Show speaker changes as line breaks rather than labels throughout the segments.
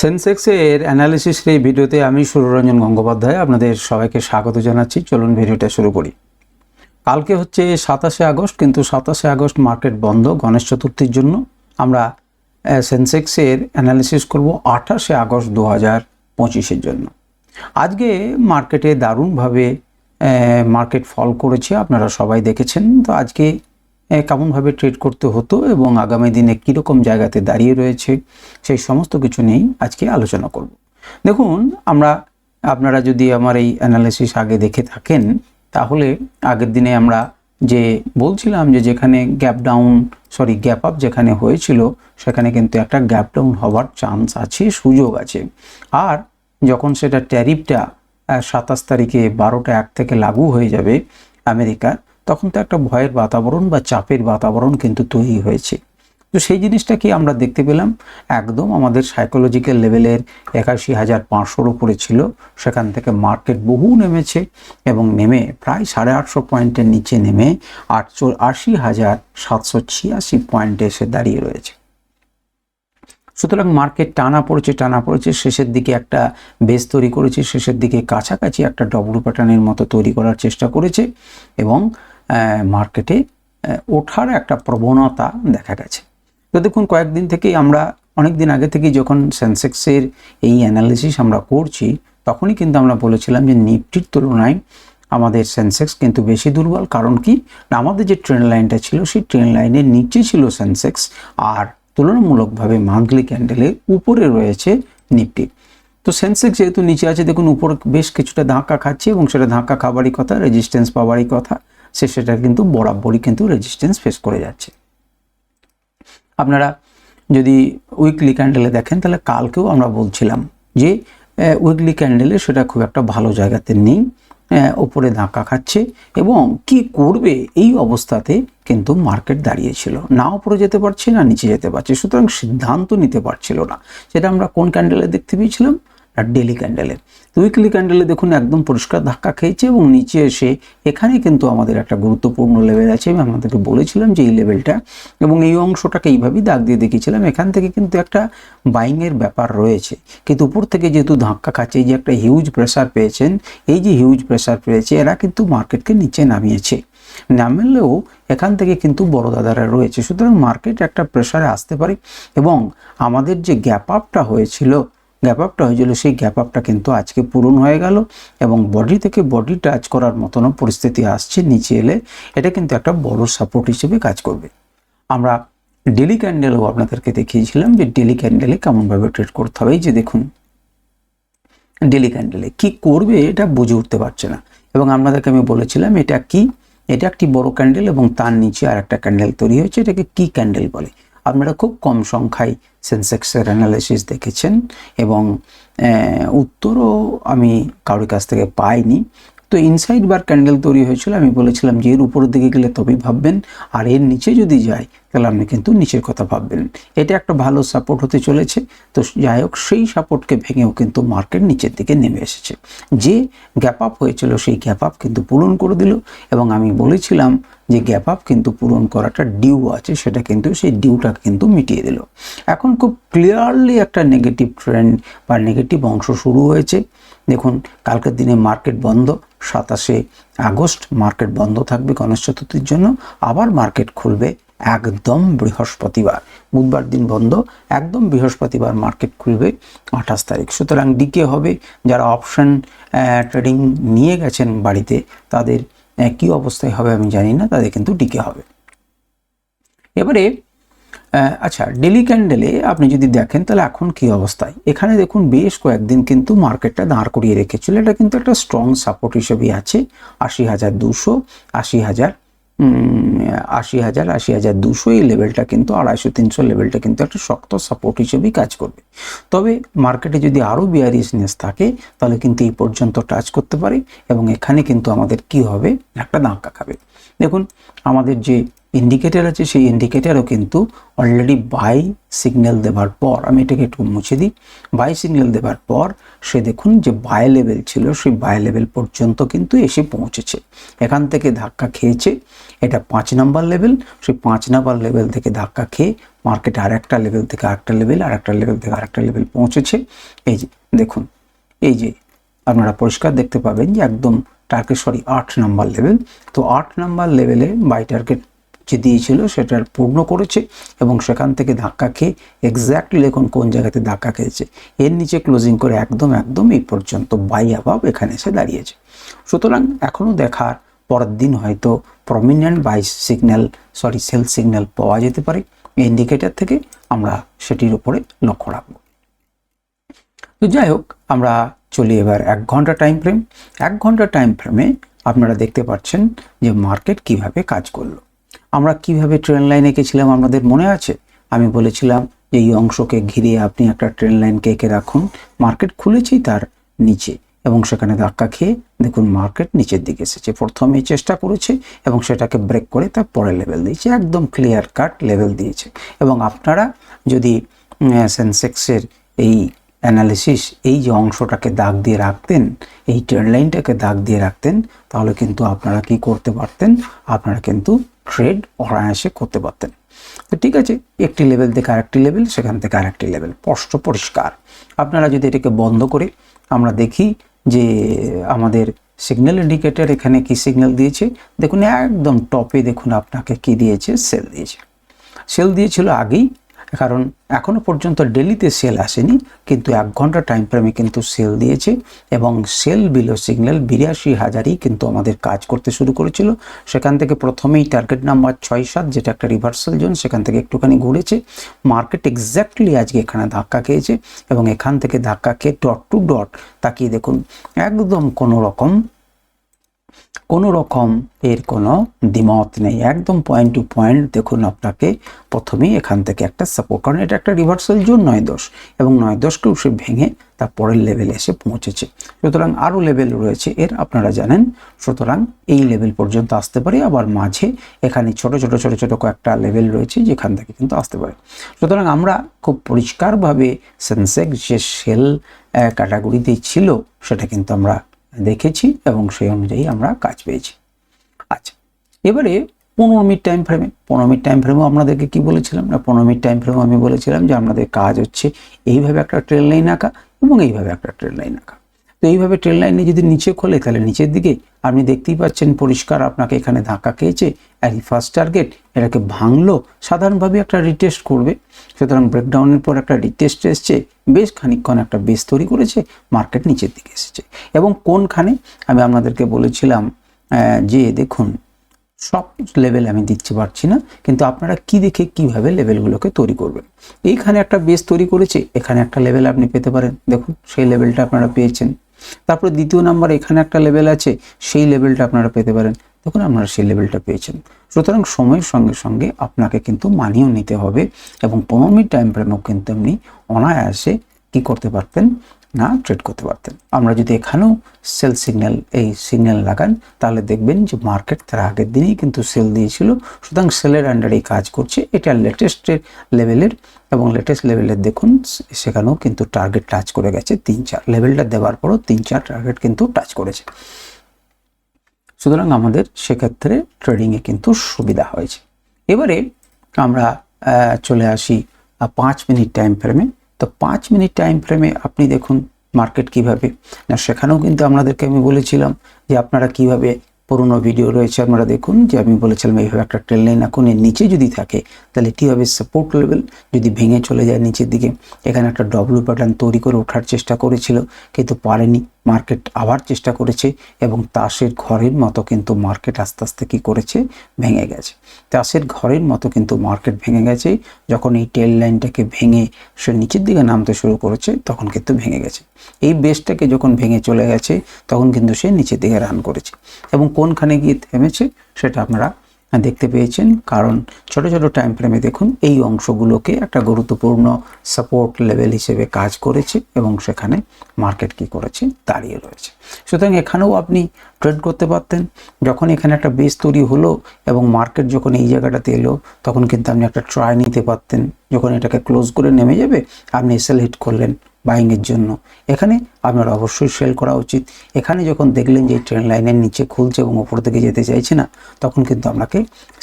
সেন্সেক্সের অ্যানালিসিসের এই ভিডিওতে আমি সুররঞ্জন গঙ্গোপাধ্যায় আপনাদের সবাইকে স্বাগত জানাচ্ছি। চলুন ভিডিওটা শুরু করি। কালকে হচ্ছে সাতাশে আগস্ট, কিন্তু সাতাশে আগস্ট মার্কেট বন্ধ গণেশ চতুর্থীর জন্য। আমরা সেন্সেক্সের অ্যানালিসিস করব আঠাশে আগস্ট দু হাজার পঁচিশের জন্য। আজকে মার্কেটে দারুণভাবে মার্কেট ফল করেছে, আপনারা সবাই দেখেছেন। তো আজকে কেমনভাবে ট্রেড করতে হতো এবং আগামী দিনে কীরকম জায়গাতে দাঁড়িয়ে রয়েছে, সেই সমস্ত কিছু নিয়েই আজকে আলোচনা করব। দেখুন, আমরা, আপনারা যদি আমার এই অ্যানালিসিস আগে দেখে থাকেন, তাহলে আগের দিনে আমরা যে বলছিলাম যে যেখানে gap down sorry gap up যেখানে হয়েছিল, সেখানে কিন্তু একটা গ্যাপ ডাউন হওয়ার চান্স আছে, সুযোগ আছে। আর যখন সেটা ট্যারিফটা সাতাশ তারিখে বারোটা এক থেকে লাগু হয়ে যাবে আমেরিকার তখন তো একটা ভয়ের বাতাবরণ বা চাপের বাতাবরণ কিন্তু তৈরি হয়েছে। তো সেই জিনিসটা কি আমরা দেখতে পেলাম, একদম আমাদের সাইকোলজিক্যাল লেভেলের একাশি হাজার পাঁচশোর উপরে ছিল। সেখান থেকে মার্কেট বহু নেমেছে এবং নেমে প্রায় সাড়ে আটশো পয়েন্টের নিচে নেমে আটশো আশি হাজার সাতশো ছিয়াশি পয়েন্টে এসে দাঁড়িয়ে রয়েছে। সুতরাং মার্কেট টানা পড়েছে টানা পড়েছে, শেষের দিকে একটা বেস তৈরি করেছে, শেষের দিকে কাছাকাছি একটা ডব্লু প্যাটার্নের মতো তৈরি করার চেষ্টা করেছে এবং মার্কেটে ওঠার একটা প্রবণতা দেখা গেছে। তো দেখুন, কয়েকদিন থেকেই আমরা অনেক দিন আগে থেকেই যখন সেন্সেক্সের এই অ্যানালিসিস আমরা করছি, তখনই কিন্তু আমরা বলেছিলাম যে নিফটির তুলনায় আমাদের সেন্সেক্স কিন্তু বেশি দুর্বল। কারণ কি? না আমাদের যে ট্রেন লাইনটা ছিল, সেই ট্রেন লাইনের নিচে ছিল সেন্সেক্স আর তুলনামূলকভাবে মান্থলি ক্যান্ডেলে উপরে রয়েছে নিফটি। তো সেন্সেক্স যেহেতু নিচে আছে, দেখুন, উপর বেশ কিছুটা ধাক্কা খাচ্ছে এবং সেটা ধাক্কা খাবারই কথা রেজিস্ট্যান্স পাওয়ারই কথা। সে সেটা কিন্তু বরাবরই কিন্তু রেজিস্ট্যান্স ফেস করে যাচ্ছে। আপনারা যদি উইকলি ক্যান্ডেলে দেখেন, তাহলে কালকেও আমরা বলছিলাম যে উইকলি ক্যান্ডেলে সেটা খুব একটা ভালো জায়গাতে নেই ওপরে ধাক্কা খাচ্ছে এবং কি করবে এই অবস্থাতে কিন্তু মার্কেট দাঁড়িয়েছিল। না ওপরে যেতে পারছে না নিচে যেতে পারছে, সুতরাং সিদ্ধান্ত নিতে পারছিল না। সেটা আমরা কোন ক্যান্ডেলে দেখতে পেয়েছিলাম? আর ডেলি ক্যান্ডেলে উইকলি ক্যান্ডেলে দেখুন একদম পরিষ্কার ধাক্কা খেয়েছে এবং নিচে এসে এখানে কিন্তু আমাদের একটা গুরুত্বপূর্ণ লেভেল আছে। আমি আপনাদেরকে বলেছিলাম যে এই লেভেলটা এবং এই অংশটাকে এইভাবেই দাগ দিয়ে দেখিয়েছিলাম। এখান থেকে কিন্তু একটা বাইংয়ের ব্যাপার রয়েছে। কিন্তু উপর থেকে যেহেতু ধাক্কা খাচ্ছে, এই যে একটা হিউজ প্রেশার পেয়েছেন, এই যে হিউজ প্রেশার পেয়েছে, এরা কিন্তু মার্কেটকে নিচে নামিয়েছে। নামলেও এখান থেকে কিন্তু বড় দাদারা রয়েছে। সুতরাং মার্কেট একটা প্রেশারে আসতে পারে এবং আমাদের যে গ্যাপ আপটা হয়েছিল গ্যাপ আপটা হয়েছিল সেই গ্যাপ আপটা কিন্তু আজকে পূরণ হয়ে গেল এবং বডি থেকে বডি টাচ করার মতনও পরিস্থিতি আসছে নিচে এলে। এটা কিন্তু একটা বড় সাপোর্ট হিসেবে কাজ করবে। আমরা ডেলি ক্যান্ডেলও আপনাদেরকে দেখিয়েছিলাম যে ডেলি ক্যান্ডেলে কেমনভাবে ট্রেড করতে হবে। এই যে দেখুন ডেলি ক্যান্ডেলে কি করবে এটা বুঝে উঠতে পারছে না। এবং আপনাদেরকে আমি বলেছিলাম এটা কি? এটা একটি বড় ক্যান্ডেল এবং তার নিচে আর একটা ক্যান্ডেল তৈরি হয়েছে। এটাকে কি ক্যান্ডেল বলে? আপনারা খুব কম সংখ্যায় সেন্সেক্সের অ্যানালাইসিস দেখেছেন এবং উত্তরও আমি কারোর কাছ থেকে পাইনি। তো ইনসাইড বার ক্যান্ডেল তৈরি হয়েছিল, আমি বলেছিলাম যে এর উপরের দিকে গেলে তবেই ভাববেন, আর এর নিচে যদি যায় তাহলে আপনি কিন্তু নিচের কথা ভাববেন। এটা একটা ভালো সাপোর্ট হতে চলেছে। তো যাই হোক, সেই সাপোর্টকে ভেঙেও কিন্তু মার্কেট নিচের দিকে নেমে এসেছে। যে গ্যাপ আপ হয়েছিল, সেই গ্যাপ আপ কিন্তু পূরণ করে দিল এবং আমি বলেছিলাম যে গ্যাপ আপ কিন্তু পূরণ করাটা ডিউ আছে, সেটা কিন্তু সেই ডিউটা কিন্তু মিটিয়ে দিল। এখন খুব ক্লিয়ারলি একটা নেগেটিভ ট্রেন্ড বা নেগেটিভ অংশ শুরু হয়েছে। দেখুন, কালকের দিনে মার্কেট বন্ধ, সাতাশে আগস্ট মার্কেট বন্ধ থাকবে গণেশ চতুর্থীর জন্য। আবার মার্কেট খুলবে। একদম বৃহস্পতিবার। বুধবার দিন বন্ধ, একদম বৃহস্পতিবার মার্কেট খুলবে আঠাশ তারিখ। সুতরাং ডিকে হবে, যারা অপশন ট্রেডিং নিয়ে গেছেন বাড়িতে, তাদের কি অবস্থায় হবে আমি জানি না, তাদের কিন্তু ডিকে হবে। এবারে আচ্ছা ডেলি ক্যান্ডেলে আপনি যদি দেখেন, তাহলে এখন কি অবস্থায়? এখানে দেখুন বেশ কয়েকদিন কিন্তু মার্কেটটা দাঁড় করিয়ে রেখেছিল। এটা কিন্তু একটা স্ট্রং সাপোর্ট হিসেবেই আছে। আশি হাজার দুশো, আশি হাজার আশি হাজার আশি হাজার দুশো এই লেভেলটা কিন্তু, আড়াইশো, তিনশো লেভেলটা কিন্তু একটা শক্ত সাপোর্ট হিসেবেই কাজ করবে। তবে মার্কেটে যদি আরও বিয়ারিসনেস থাকে, তাহলে কিন্তু এই পর্যন্ত টাচ করতে পারে এবং এখানে কিন্তু আমাদের কি হবে? একটা ধাক্কা খাবে। দেখুন, আমাদের যে ইন্ডিকেটার আছে, সেই ইন্ডিকেটারও কিন্তু অলরেডি বাই সিগন্যাল দেওয়ার পর, আমি এটাকে একটু মুছে দিই বাই সিগন্যাল দেওয়ার পর সে দেখুন যে বাই লেভেল ছিল, সেই বাই লেভেল পর্যন্ত কিন্তু এসে পৌঁছেছে। এখান থেকে ধাক্কা খেয়েছে, এটা পাঁচ নাম্বার লেভেল সেই পাঁচ নাম্বার লেভেল থেকে ধাক্কা খেয়ে মার্কেট আর একটা লেভেল থেকে আরেকটা লেভেল আর একটা লেভেল থেকে আরেকটা লেভেল পৌঁছেছে। এই যে, দেখুন, এই যে আপনারা পরিষ্কার দেখতে পাবেন যে একদম টার্গেট সরি আট নাম্বার লেভেল তো আট নাম্বার লেভেলে বাই টার্গেট যে দিয়েছিল সেটার পূর্ণ করেছে এবং সেখান থেকে ধাক্কা খেয়ে এক্স্যাক্টলি এখন কোন জায়গাতে ধাক্কা খেয়েছে। এর নিচে ক্লোজিং করে একদম একদম এই পর্যন্ত বাই অ্যাভাব এখানে এসে দাঁড়িয়েছে। সুতরাং এখনও দেখার পরের দিন হয়তো prominent by signal sorry cell signal পাওয়া যেতে পারে। ইন্ডিকেটার থেকে আমরা সেটির উপরে লক্ষ্য রাখব। তো যাই হোক, আমরা চলি এবার এক ঘণ্টা টাইম ফ্রেম এক ঘণ্টা টাইম ফ্রেমে আপনারা দেখতে পাচ্ছেন যে মার্কেট কীভাবে কাজ করল। আমরা কীভাবে ট্রেন লাইন এঁকেছিলাম আমাদের মনে আছে? আমি বলেছিলাম যে, এই অংশকে ঘিরে আপনি একটা ট্রেন লাইনকে এঁকে রাখুন মার্কেট খুলেছেই তার নিচে এবং সেখানে ধাক্কা খেয়ে দেখুন মার্কেট নিচের দিকে এসেছে। প্রথমে চেষ্টা করেছে এবং সেটাকে ব্রেক করে তার পরে লেভেল দিয়েছে। একদম ক্লিয়ার কাট লেভেল দিয়েছে। এবং আপনারা যদি সেন্সেক্সের এই অ্যানালিসিস এই যে অংশটাকে দাগ দিয়ে রাখতেন, এই ট্রেন লাইনটাকে দাগ দিয়ে রাখতেন, তাহলে কিন্তু আপনারা কি করতে পারতেন? আপনারা কিন্তু ট্রেড অনায়াসে করতে পারতেন। তো ঠিক আছে, একটি লেভেল থেকে আরেকটি লেভেল সেখান থেকে আরেকটি লেভেল স্পষ্ট পরিষ্কার। আপনারা যদি এটাকে বন্ধ করে আমরা দেখি যে আমাদের সিগন্যাল ইন্ডিকেটার এখানে কি সিগন্যাল দিয়েছে, দেখুন একদম টপে দেখুন আপনাকে কি দিয়েছে সেল দিয়েছে। সেল দিয়েছিল আগেই কারণ এখনও পর্যন্ত ডেলিতে সেল আসেনি, কিন্তু এক ঘণ্টা টাইম ফ্রেমে কিন্তু সেল দিয়েছে এবং সেল বিলো সিগন্যাল বিরাশি হাজারই কিন্তু আমাদের কাজ করতে শুরু করেছিল। সেখান থেকে প্রথমেই টার্গেট নাম্বার ছয় সাত, যেটা একটা রিভার্সাল জোন, সেখান থেকে একটুখানি ঘুরেছে। মার্কেট এক্স্যাক্টলি আজকে এখানে ধাক্কা খেয়েছে এবং এখান থেকে ধাক্কা খেয়ে ডট টু ডট তাকিয়ে দেখুন, একদম কোনো রকম কোনো রকম এর কোনো দ্বিমত নেই। একদম পয়েন্ট টু পয়েন্ট দেখুন আপনাকে প্রথমেই এখান থেকে একটা সাপোর্ট কারণ এটা একটা রিভার্সাল জোন নয় দশ এবং নয় দশকেও সে ভেঙে তার পরের লেভেলে এসে পৌঁছেছে। সুতরাং আরও লেভেল রয়েছে এর, আপনারা জানেন। সুতরাং এই লেভেল পর্যন্ত আসতে পারে, আবার মাঝে এখানে ছোট ছোট ছোট ছোট কয়েকটা লেভেল রয়েছে যেখান থেকে কিন্তু আসতে পারে। সুতরাং আমরা খুব পরিষ্কারভাবে সেন্সেক্স যে সেল ক্যাটাগরিতেই ছিল, সেটা কিন্তু আমরা দেখেছি এবং সেই অনুযায়ী আমরা কাজ পেয়েছি। আচ্ছা এবারে পনেরো মিনিট টাইম ফ্রেমে পনেরো মিনিট টাইম ফ্রেমেও আপনাদেরকে কি বলেছিলাম? না, পনেরো মিনিট টাইম ফ্রেমও আমি বলেছিলাম যে, আপনাদের কাজ হচ্ছে এইভাবে একটা ট্রেন লাইন আঁকা এবং এইভাবে একটা ট্রেন লাইন আঁকা। তো এইভাবে ট্রেন লাইনে যদি নিচে খোলে, তাহলে নিচের দিকে আপনি দেখতেই পাচ্ছেন পরিষ্কার আপনাকে এখানে ধাক্কা খেয়েছে আর ফার্স্ট টার্গেট এটাকে ভাঙলো, সাধারণভাবে একটা রিটেস্ট করবে। সুতরাং ব্রেকডাউনের পর একটা রিটেস্ট এসছে, বেশ খানিকক্ষণ একটা বেস তৈরি করেছে মার্কেট নিচের দিকে এসেছে। এবং কোনখানে? আমি আপনাদেরকে বলেছিলাম যে দেখুন, সব লেভেল আমি দিচ্ছি, পারছি না, কিন্তু আপনারা কি দেখে কীভাবে লেভেলগুলোকে তৈরি করবেন? এইখানে একটা বেস তৈরি করেছে, এখানে একটা লেভেল আপনি পেতে পারেন। দেখুন, সেই লেভেলটা আপনারা পেয়েছেন। তারপরে দ্বিতীয় নাম্বার, এখানে একটা লেভেল আছে, সেই লেভেলটা আপনারা পেতে পারেন। তখন আপনারা সেই লেভেলটা পেয়েছেন। সুতরাং সময়ের সঙ্গে সঙ্গে আপনাকে কিন্তু মানিয়েও নিতে হবে এবং পনেরো মিনিট টাইম ফ্রেমেও কিন্তু আপনি অনায়াসে কি করতে পারতেন? না ট্রেড করতে পারতেন। আমরা যদি এখানেও সেল সিগন্যাল এই সিগন্যাল লাগান, তাহলে দেখবেন যে মার্কেট তার আগের দিনেই কিন্তু সেল দিয়েছিল। সুতরাং সেলের আন্ডারেই কাজ করছে। এটা লেটেস্টের লেভেলের এবং লেটেস্ট লেভেলের দেখুন, সেখানেও কিন্তু টার্গেট টাচ করে গেছে তিন চার। লেভেলটা দেওয়ার পরও তিন চার টার্গেট কিন্তু টাচ করেছে। সুতরাং আমাদের সেক্ষেত্রে ট্রেডিংয়ে কিন্তু সুবিধা হয়েছে। এবারে আমরা চলে আসি পাঁচ মিনিট টাইম ফ্রেমে তো পাঁচ মিনিট টাইম ফ্রেমে আপনি দেখুন মার্কেট কীভাবে। না, সেখানেও কিন্তু আপনাদেরকে আমি বলেছিলাম যে আপনারা কীভাবে পুরোনো ভিডিও রয়েছে, আপনারা দেখুন যে আমি বলেছিলাম এইভাবে একটা ট্রেন লাইন এখন এর নিচে যদি থাকে, তাহলে কীভাবে সাপোর্ট লেভেল যদি ভেঙে চলে যায় নিচের দিকে। এখানে একটা ডব্লু প্যাটার্ন তৈরি করে ওঠার চেষ্টা করেছিল, কিন্তু পারেনি। মার্কেট আবার চেষ্টা করেছে এবং তাসের ঘরের মতো কিন্তু মার্কেট আস্তে আস্তে কী করেছে? ভেঙে গেছে। তাসের ঘরের মতো কিন্তু মার্কেট ভেঙে গেছে। যখন এই টেল লাইনটাকে ভেঙে সে নিচের দিকে নামতে শুরু করেছে, তখন কিন্তু ভেঙে গেছে। এই বেসটাকে যখন ভেঙে চলে গেছে, তখন কিন্তু সে নিচের দিকে রান করেছে। এবং কোনখানে গিয়ে থেমেছে, সেটা আপনারা দেখতে পেয়েছেন। কারণ ছোট ছোট টাইম ফ্রেমে দেখুন, এই অংশগুলোকে একটা গুরুত্বপূর্ণ সাপোর্ট লেভেল হিসেবে কাজ করেছে এবং সেখানে মার্কেট কি করেছে? দাঁড়িয়ে রয়েছে। সুতরাং এখানেও আপনি ট্রেড করতে পারতেন। যখন এখানে একটা বেস তৈরি হলো এবং মার্কেট যখন এই জায়গাটাতে এলো, তখন কিন্তু আপনি একটা ট্রাই নিতে পারতেন। যখন এটাকে ক্লোজ করে নেমে যাবে, আপনি সেল হিট করলেন। বাইংয়ের জন্য। এখানে আপনার অবশ্যই সেল করা উচিত। এখানে যখন দেখলেন যে ট্রেন লাইনের নিচে খুলছে এবং ওপর থেকে যেতে চাইছে না, তখন কিন্তু আপনাকে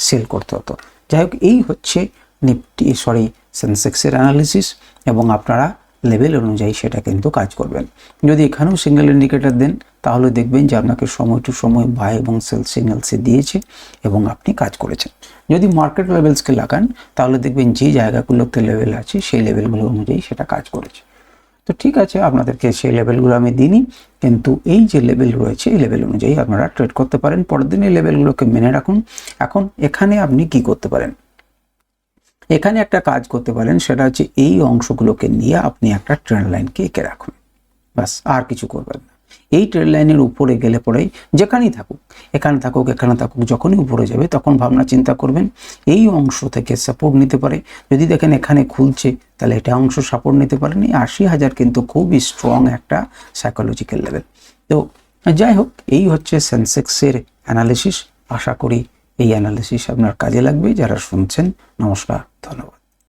সেল করতে হতো। যাই হোক, এই হচ্ছে নিফটি সরি সেন্সেক্সের অ্যানালিসিস এবং আপনারা লেভেল অনুযায়ী সেটা কিন্তু কাজ করবেন। যদি এখানেও সিঙ্গেল ইন্ডিকেটর দেন, তাহলে দেখবেন যে আপনাকে সময় টু সময় বাই এবং সেল সিগন্যালসে দিয়েছে এবং আপনি কাজ করেছেন। যদি মার্কেট লেভেলসকে লাগান, তাহলে দেখবেন যে জায়গাগুলোতে লেভেল আছে, সেই লেভেলগুলো অনুযায়ী সেটা কাজ করেছে। তো ঠিক আছে, আপনাদেরকে সেই লেভেলগুলো আমি দিইনি, কিন্তু এই যে লেভেল রয়েছে, এই লেভেল অনুযায়ী আপনারা ট্রেড করতে পারেন। পরের দিন এই লেভেলগুলোকে মেনে রাখুন। এখন এখানে আপনি কি করতে পারেন? এখানে একটা কাজ করতে পারেন, সেটা হচ্ছে এই অংশগুলোকে নিয়ে আপনি একটা ট্রেন লাইনকে এঁকে রাখুন। ব্যাস, আর কিছু করবেন না। এই ট্রেন লাইনের উপরে গেলে পরেই যেখানেই থাকুক, এখানে থাকুক এখানে থাকুক, যখনই উপরে যাবে, তখন ভাবনা চিন্তা করবেন, এই অংশ থেকে সাপোর্ট নিতে পারে। যদি দেখেন এখানে খুলছে, তাহলে এটা অংশ সাপোর্ট নিতে পারেনি, আশি হাজার কিন্তু খুবই স্ট্রং একটা সাইকোলজিক্যাল লেভেল তো যাই হোক, এই হচ্ছে সেন্সেক্সের অ্যানালিসিস আশা করি এই অ্যানালিসিস আপনার কাজে লাগবে। যারা শুনছেন, নমস্কার, ধন্যবাদ।